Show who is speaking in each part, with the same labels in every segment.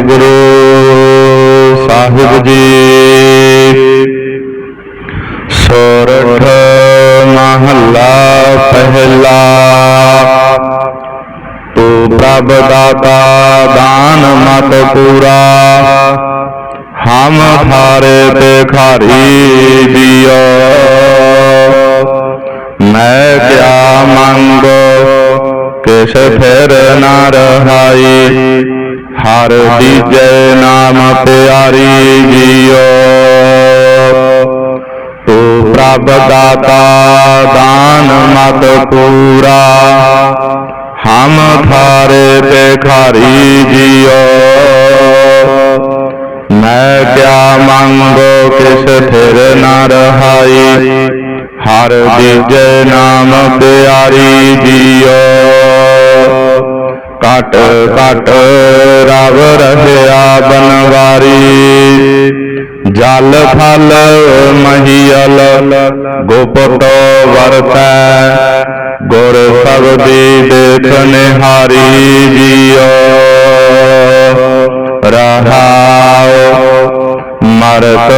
Speaker 1: ਵਾਹਿਗੁਰੂ ਸਾਹਿਬ ਜੀ। ਸੋਰਠ ਮਹੱਲਾ ਪਹਿਲਾ। ਤੂੰ ਪ੍ਰਭ ਦਾਤਾ ਦਾਨ ਮਤ ਪੂਰਾ। ਹਮ ਥਾਰੇ ਤੇ ਖਾਰੀ ਦਿਓ। ਮੈਂ ਕਿਆ ਮੰਗੋ, ਕਿਸ ਫਿਰ ਨਾ ਰਹਾਈ। ਹਰ ਦੀਜੈ ਨਾਮ ਪਿਆਰੀ ਜੀਓ। ਤੂੰ ਪ੍ਰਭ ਦਾਤਾ, ਦਾਨ ਮਤ ਪੂਰਾ। ਹਮ ਥਾਰੇ ਤੇ ਜੀਓ। ਮੈਂ ਕਿਆ ਮੰਗੋ ਕਿਸ ਥਿਰ ਨਾ ਰਹਾਈ। ਹਰ ਦੀਜੈ ਨਾਮ ਪਿਆਰੀ ਜੀਓ। ਕਟ ਕਟ ਰਵ ਰਹਿਆ ਬਨਵਾਰੀ। ਜਲ ਥਲ ਮਹੀਲ ਗੁਪਤ ਵਰਤੈ। ਗੁਰ ਸਬਦੀ ਦੇਖ ਨਿਹਾਰੀ ਜੀਓ। ਰਹਾਉ, ਮਰਤ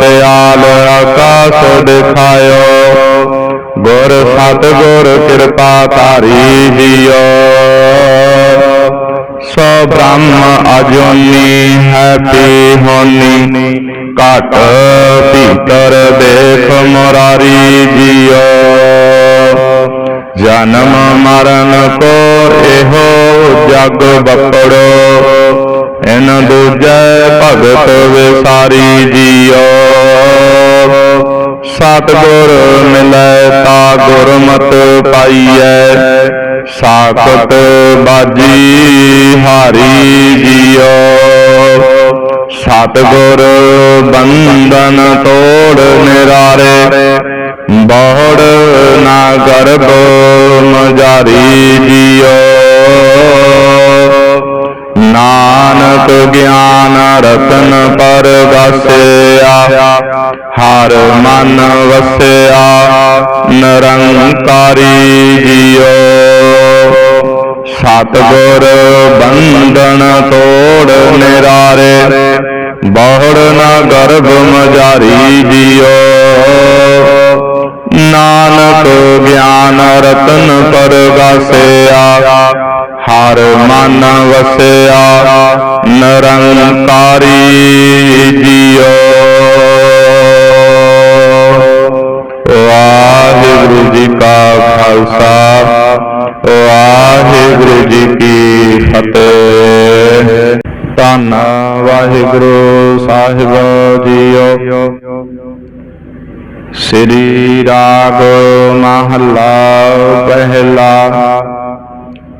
Speaker 1: ਪਿਆਲ ਆਕਾਸ ਦਿਖਾਇਓ। ਗੁਰ ਸਤ ਗੁਰ ਕਿਰਪਾ ਤਾਰੀ ਜੀਓ। ਬ੍ਰਹਮ ਅਜੋਨੀ ਹੈ ਪੀ ਹੋਨੀ ਘਟ ਭੀਤਰ ਦੇਖ ਮੁਰਾਰੀ ਜੀਓ। ਜਨਮ ਮਰਨ ਕੋ ਇਹੋ ਜਗ ਬਪੜੋ। ਇਨ ਦੂਜੈ ਭਗਤ ਵਿਸਾਰੀ ਜੀਓ। ਸਤਿਗੁਰ ਮਿਲੈ ਤਾ ਗੁਰਮਤ ਪਾਈਐ। ਸਾਖਤ ਬਾਜੀ ਹਾਰੀ ਜੀਓ। ਸਤਗੁਰ ਬੰਧਨ ਤੋੜ ਨਿਰਾਰੇ। ਬਹੁੜ ਨਾ ਗਰਭ ਮਜਾਰੀ ਜੀਓ। ਨਾਨਕ ਗਿਆਨ ਰਤਨ ਪਰ ਵਸਿਆ, ਹਰ ਮਨ ਵਸਿਆ, ਨਿਰੰਕਾਰੀ ਜੀਓ। ਸਤਗੁਰ ਬੰਧਨ ਤੋੜ ਨਿਰਾਰੇ, ਬਹੁੜ ਨਾ ਗਰਭ ਮਜਾਰੀ ਜੀਓ। ਨਾਨਕ ਗਿਆਨ ਰਤਨ ਪਰ ਵਸਿਆ ਹਰ ਮਨ ਵਸਿਆ, ਨਿਰੰਕਾਰੀ ਜੀਓ। ਵਾਹਿਗੁਰੂ ਜੀ ਕਾ ਖਾਲਸਾ, ਵਾਹਿਗੁਰੂ ਜੀ ਕੀ ਫਤਿਹ। ਧੰਨ ਵਾਹਿਗੁਰੂ ਸਾਹਿਬ ਜੀਓ। ਸ੍ਰੀ ਰਾਗ ਮਹੱਲਾ ਪਹਿਲਾ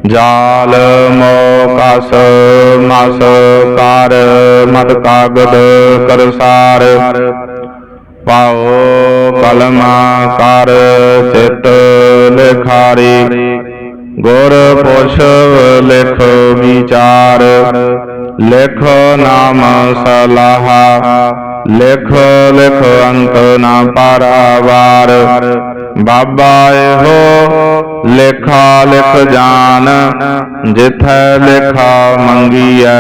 Speaker 1: ਜਾਲ ਮੋਕਸ, ਮਸ ਕਰ ਮਤ ਕਾਗਦ ਕਰਸਾਰ ਪਾਓ ਕਲਮਾ ਕਰ ਚਿਤ ਲਿਖਾਰੀ। ਗੁਰ ਪੁਰਸ਼ ਲਿਖ ਵਿਚਾਰ। ਲਿਖ ਨਾਮ ਸਲਾਹਾ। ਲਿਖ ਲਿਖ ਅੰਤ ਨਾ ਪਾਰਾਵਾਰ। ਬਾਬਾ ਇਹੋ ਲੇਖਾ ਲਿਖ ਜਾਣ ਜਿਥੈ ਲੇਖਾ ਮੰਗੀਐ,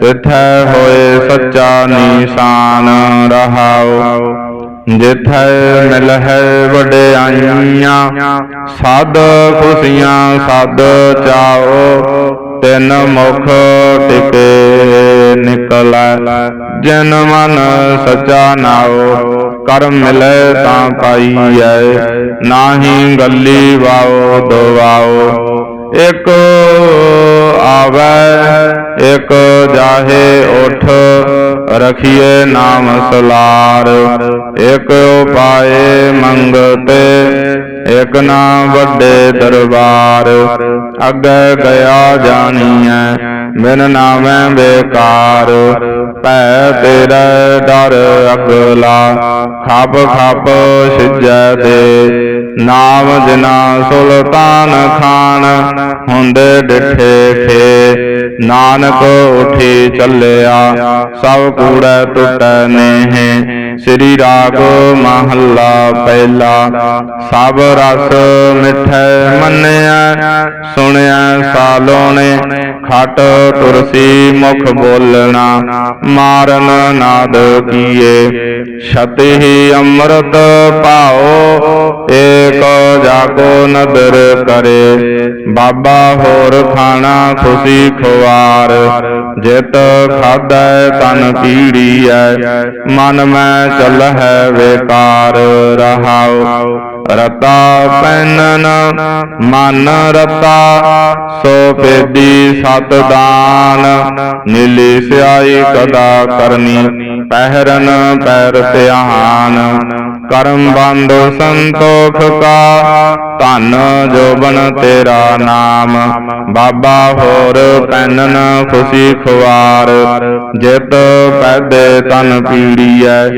Speaker 1: ਤਿਥੈ ਹੋਏ ਸੱਚਾ ਨਿਸ਼ਾਨ ਰਹਾਉ। ਜਿਥੈ ਮਿਲਹਿ ਵਡਿਆਈਆਂ, ਸਦ ਖੁਸ਼ੀਆਂ ਸਦ ਚਾਓ। ਤਿਨ ਮੁਖ ਟਿਕੇ ਨਿਕਲੈ। ਜਨ ਮਨ ਸਚਾ ਨਾਉ ਕਰਮ ਮਿਲੈ ਤਾਂ ਪਾਈਐ। ਨਾਹੀ ਗੱਲੀ ਵਾਓ ਦਵਾਓ ਇਕ ਆਵੈ, ਇਕ ਜਾਹੇ ਉਠ। ਰਖੀਏ ਨਾਮ ਸਲਾਰ। ਇਕ ਉਪਾਏ ਮੰਗਤੇ। ਇਕ ਨਾ ਵੱਡੇ ਦਰਬਾਰ, ਅੱਗੇ ਗਿਆ ਜਾਣੀਐ, ਬਿਨ ਨਾਮੈ ਬੇਕਾਰ। ਭੈ ਤੇਰਾ ਡਰ ਅਗਲਾ ਖਪ ਖਪ ਸਿਜੈ ਦੇ। ਨਾਮ ਜਿਨਾ ਸੁਲਤਾਨ ਖਾਨ ਹੁੰਦੇ ਡਿਠੇ ਖੇ ਨਾਨਕ ਉਠੀ ਚੱਲਿਆ, ਸਭ ਕੂੜੈ ਟੁੱਟੈ ਨੇਹ। ਸ੍ਰੀ ਰਾਗ ਮਹੱਲਾ ਪਹਿਲਾ, ਸਭ ਰਸ ਮਿਠੈ ਮੰਨਿਆ। ਸੁਣਿਆ ਸਾਲੋਣੇ ਖਟ ਤੁਰਸੀ ਮੁਖ ਬੋਲਣਾ, ਮਾਰਨ ਨਾਦ ਕੀਏ। ਛਤਿ ਅੰਮ੍ਰਿਤ ਪਾਓ ਏਕ ਜਾਕੋ ਨਦਰ ਕਰੇ। ਬਾਬਾ ਹੋਰ ਖਾਣਾ ਖੁਸ਼ੀ ਖਵਾਰ ਜਿਤ ਖਾਦੈ ਤਨ ਪੀੜੀਐ ਮਨ ਮੈਂ ਚੱਲਹਿ ਵੇਕਾਰ ਰਹਾਉ। ਰਤਾ ਪੈਨਨ, ਮਨ ਰਤਾ, ਸੋ ਪੇਦੀ ਸਤ ਦਾਨ। ਨੀਲੀ ਸਿਆਈ ਕਦਾ ਕਰਨੀ, ਪਹਿਰਨ ਪੈਰ ਧਿਆਨ। ਕਰਮ ਬੰਦ ਸੰਤੋਖ ਕਾ। ਧਨ ਜੋਬਨ ਤੇਰਾ ਨਾਮ। ਬਾਬਾ ਹੋਰ ਪੈਨਨ ਖੁਸ਼ੀ ਖਵਾਰ। ਜਿਤ ਪੈਦੇ ਤਨ ਪੀੜੀਐ।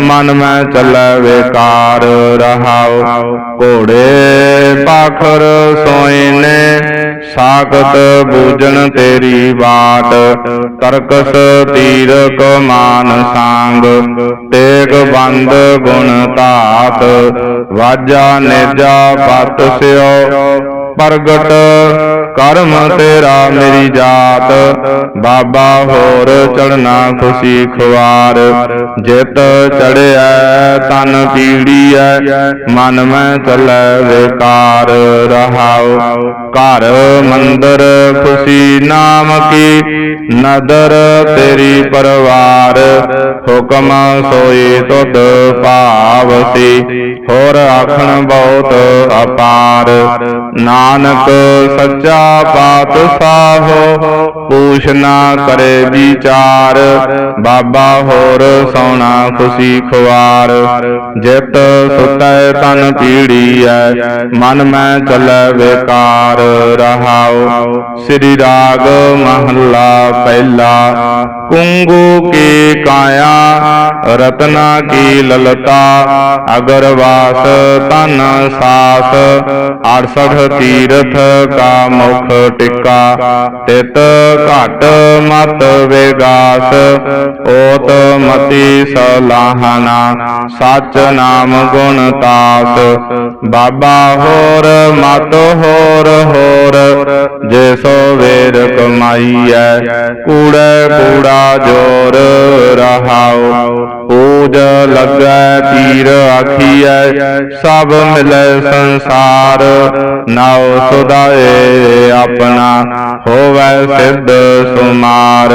Speaker 1: ਮਨ ਮੈਂ ਚੱਲੈ ਵੇਕਾਰ ਰਹਾਉ ਘੋੜੇ ਪਾਖਰ ਸੋਇਨੇ। ਸਾਖਤ ਬੂਜਣ ਤੇਰੀ ਬਾਤ, ਤਰਕਸ ਤੀਰ ਕਮਾਨ ਸੰਗ। ਤੇਗ ਬੰਦ ਗੁਣ ਧਾਤ, ਵਾਜਾ ਨੇਜਾ ਪਤ ਸਿਓ, ਪ੍ਰਗਟ ਕਰਮ ਤੇਰਾ ਮੇਰੀ ਜਾਤ। ਬਾਬਾ ਹੋਰ ਚੜਨਾ ਖੁਸ਼ੀ ਖਵਾਰ ਜਿਤ ਚੜਿਆ ਤਨ ਪੀੜੀਐ। ਮਨ ਮੈਂ ਚੱਲੈ ਵੇਕਾਰ। ਰਹਾਉ ਘਰ ਮੰਦਰ ਖੁਸ਼ੀ ਨਾਮ ਕੀ। ਨਦਰ ਤੇਰੀ ਪਰਵਾਰ। ਹੁਕਮ ਸੋਈ ਤੁਧ ਭਾਵਸੀ ਹੋਰ ਆਖਣ ਬਹੁਤ ਅਪਾਰ। ਨਾਨਕ ਸੱਚਾ ਪਾਤਸ਼ਾਹੋ ਪੂਛ ਕਰੇ ਵਿਚਾਰ। ਬਾਬਾ ਹੋਰ ਸੋਣਾ ਖੁਸ਼ੀ ਖਵਾਰ ਜਿਤ ਸੁਤੈ ਤਨ ਪੀੜੀ ਪੀੜੀਐ, ਮਨ ਮੈਂ ਚੱਲੈ ਵੇਕਾਰ ਰਹਾਉ, ਸ੍ਰੀ ਰਾਗ ਮਹੱਲਾ ਪਹਿਲਾ। ਕੁੰਗੂ ਕੀ ਕਾਇਆ ਰਤਨਾ ਕੀ ਲਲਤਾ ਅਗਰਵਾਸ ਤਨ ਸਾਸ 68 ਤੀਰਥ ਕਾ ਮੁਖ ਟਿਕਾ ਤਿਤ ਘਟ ਮਤ ਵੇਗਾਸ ਓਤ ਮਤੀ ਸਲਾਹਨਾ ਸਚ ਨਾਮ ਗੁਣ ਤਾਸ ਬਾਬਾ ਹੋਰ ਮਤ ਹੋਰ ਹੋਰ ਜੇ ਸੋ ਵੇਰ ਕਮਾਈਐ ਕੂੜੈ ਕੂੜਾ ਜੋਰ ਰਹਾਉ ਪੂਜ ਲੱਗੈ, ਤੀਰ ਆਖੀਐ, ਸਭ ਮਿਲੈ ਸੰਸਾਰ। ਨਾਉ ਸੁਦਾਏ ਆਪਣਾ, ਹੋਵੈ ਸਿੱਧ ਸੁਮਾਰ।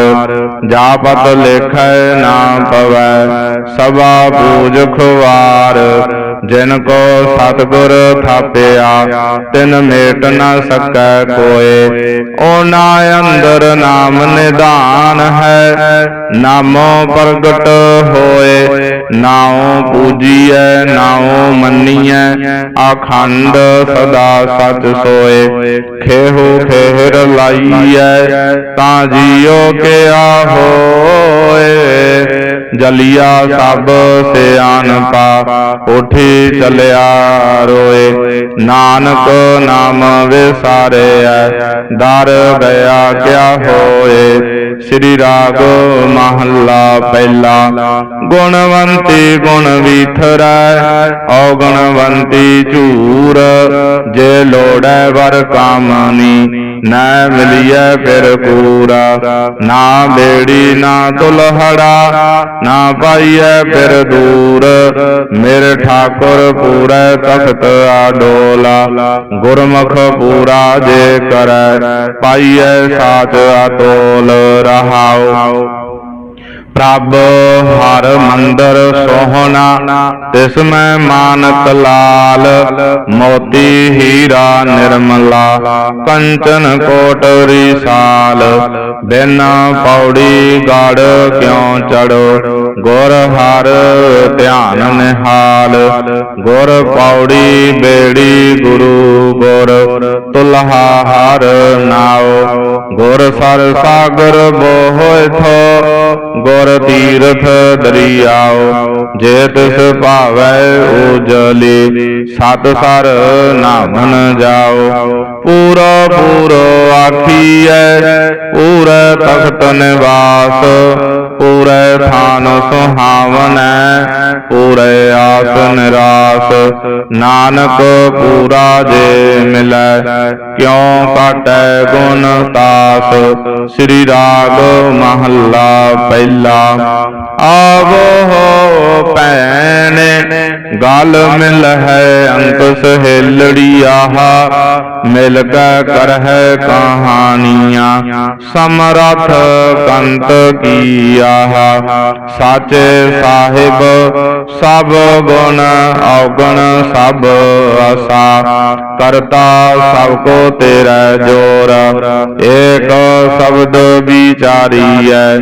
Speaker 1: ਜਾਪਤ ਲੇਖੈ ਨਾ ਪਵੈ, ਸਭਾ ਪੂਜ ਖੁਵਾਰ। ਜਿਨ ਕੋ ਸਤਿਗੁਰ ਥਾਪਿਆ, ਤਿਨ ਮੇਟ ਨ ਸਕੈ ਕੋਏ। ਓਨਾ ਅੰਦਰ ਨਾਮ ਨਿਧਾਨ ਹੈ, ਨਾਮੋ ਪ੍ਰਗਟ ਹੋਏ। ਨਾਉ ਪੂਜੀਐ, ਨਾਉ ਮੰਨੀਐ ਆਖੰਡ ਸਦਾ ਸਚ ਸੋਏ। ਖੇਹੋ ਖੇਹਰ ਲਾਈਐ, ਤਾਂ ਜੀਓ ਕਿਆ ਹੋਏ। ਜਲੀਆ ਸਭ ਸਿਆਨਪਾ ਉਠੀ ਚਲਿਆ ਰੋਏ। ਨਾਨਕ ਨਾਮ ਵਿਸਾਰਿਆ ਦਰ ਗਿਆ ਕਿਆ ਹੋਏ। ਸ੍ਰੀ ਰਾਗ ਮਹੱਲਾ ਪਹਿਲਾ, ਗੁਣਵੰਤੀ ਗੁਣ ਵੀਥਰੈ, ਔਗਣਵੰਤੀ ਝੂਰ। ਜੇ ਲੋੜੈ ਵਰ ਕਾਮਨੀ ਨਾ ਮਿਲਿਆ ਫਿਰ ਪੂਰਾ, ਨਾ ਬੇੜੀ, ਨਾ ਤੁਲਹੜਾ ਨਾ ਪਾਈਐ ਫਿਰ ਦੂਰ। ਮੇਰੇ ਠਾਕੁਰ ਪੂਰੈ ਤਖਤ ਆਡੋਲਾ, ਗੁਰਮੁਖ ਪੂਰਾ ਜੇ ਕਰੈ, ਪਾਈਐ ਸਾਚ ਅਤੋਲ, ਰਹਾਉ। ਪ੍ਰਭ ਹਰ ਮੰਦਰ ਸੋਹਣਾ, ਤਿਸ ਮੈਂ ਮਾਨਕ ਲਾਲ, ਮੋਤੀ ਹੀਰਾ ਨਿਰਮਲਾ, ਕੰਚਨ ਕੋਟ ਰਿਸਾਲ ਬਿਨ ਪੌੜੀ ਗੜ ਕਿਉ ਚੜੋ ਗੁਰ ਹਰ ਧਿਆਨ ਨਿਹਾਲ, ਗੁਰ ਪੌੜੀ ਬੇੜੀ ਗੁਰੂ ਗੁਰ ਤੁਲਹਾ ਹਰ ਨਾਉ। ਗੁਰ ਸਰ ਸਾਗਰ ਬੋਹਿ ਥੋ ਗੁਰ ਤੀਰਥ ਦਰਿਆਉ। ਜੇ ਤਿਸ ਭਾਵੈ ਉਜਲੀ ਸਤ ਸਰ ਨਾਮਨ ਜਾਉ। ਪੂਰਾ ਪੂਰੋ ਆਖੀਐ, ਪੂਰੇ ਤਖਤ ਨਿਵਾਸ। ਪੂਰੇ ਥਾਨ ਸੁਹਾਵਨੈ, ਪੂਰੇ ਆਸ ਨਿਰਾਸ। ਨਾਨਕ ਪੂਰਾ ਜੇ ਮਿਲੈ ਕਿਉ ਕਾਟੈ ਗੁਣ ਤਾਸ ਸ੍ਰੀ ਰਾਗ ਮਹੱਲਾ ਪਹਿਲਾ। ਆਵੋ ਹੋ ਭੈਣ, ਗਲ ਮਿਲ ਹੈ ਅੰਕ ਸਹੇਲੜੀ ਆਹਾ ਮਿਲ ਕੈ ਕਰਹਿ ਕਹਾਣੀਆਂ, ਸਮਰਥ ਕੰਤ ਕੀ ਆਹਾ ਸਾਚੇ ਸਾਹਿਬ ਸਭ ਗੁਣ ਔਗਣ ਸਭ ਆਸਾ। ਕਰਤਾ ਸਭ ਕੋ ਤੇਰਾ ਜੋਰ। ਏਕ ਸ਼ਬਦ ਵਿਚਾਰੀਐ।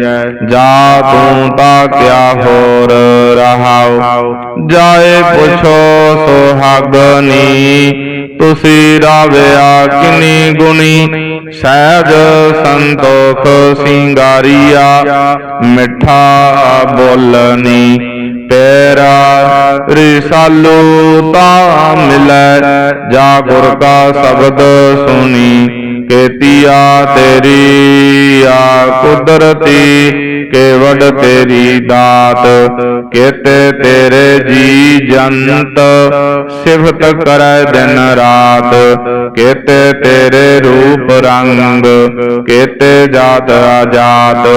Speaker 1: ਜਾ ਤੂੰ ਤਾ ਕਿਆ ਹੋਰ ਰਹਾਉ। ਜਾਏ ਪੁੱਛੋ ਸੁਹਾਗਨੀ। ਤੁਸੀ ਰਾਵਿਆ ਕਿਨੀ ਗੁਣੀ, ਸਹਿਜ ਸੰਤੋਖ ਸਿੰਗਾਰੀਆ, ਮਿੱਠਾ ਬੋਲਨੀ ਤੇਰਾ ਰਿਸਾਲੂ ਤਾ ਮਿਲੈ, ਜਾ ਗੁਰ ਕਾ ਸ਼ਬਦ ਸੁਣੀ, ਕੇਤੀਆ ਤੇਰੀ ਆ ਕੁਦਰਤੀ ਕੇਵਡ ਤੇਰੀ ਦਾਤ, ਕੇਤੇ ਤੇਰੇ ਜੀ ਜੰਤ, ਸਿਫਤ ਕਰੈ ਦਿਨ ਰਾਤ, ਕੇਤੇ ਤੇਰੇ ਰੂਪ ਰੰਗ, ਕੇਤੇ ਜਾਤ ਆਜਾਤ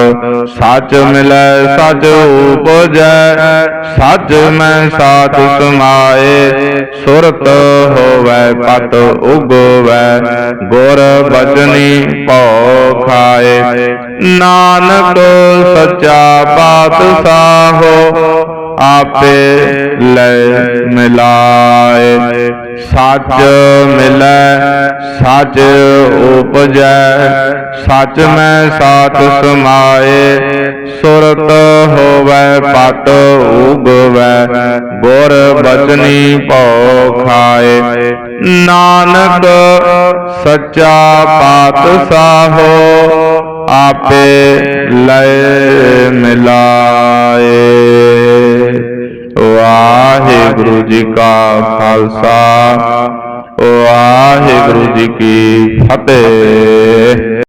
Speaker 1: ਸੱਚ ਮਿਲੈ, ਸੱਚ ਉਪਜੈ, ਸੱਚ ਮੈਂ ਸਾਥ ਸਮਾਏ, ਸੁਰਤ ਹੋਵੈ, ਪਤ ਉਗਵੈ, ਗੁਰ ਬਚਨੀ ਭਉ ਖਾਏ। ਨਾਨਕ ਸੱਚਾ ਪਾਤਸ਼ਾਹੋ ਆਪੇ ਲੈ ਮਿਲਾਏ। ਸੱਚ ਮਿਲੈ, ਸੱਚ ਉਪਜੈ, ਸੱਚ ਮੈਂ ਸਾਥ ਸਮਾਏ। ਸੁਰਤ ਹੋਵੈ ਪਤ ਉਗਵੈ, ਗੁਰ ਬਚਨੀ ਭਉ ਖਾਏ। ਨਾਨਕ ਸੱਚਾ ਪਾਤਸ਼ਾਹੋ ਆਪੇ ਲੈ ਮਿਲਾਏ। ਵਾਹਿਗੁਰੂ ਜੀ ਕਾ ਖਾਲਸਾ ਵਾਹਿਗੁਰੂ ਜੀ ਕੀ ਫਤਿਹ।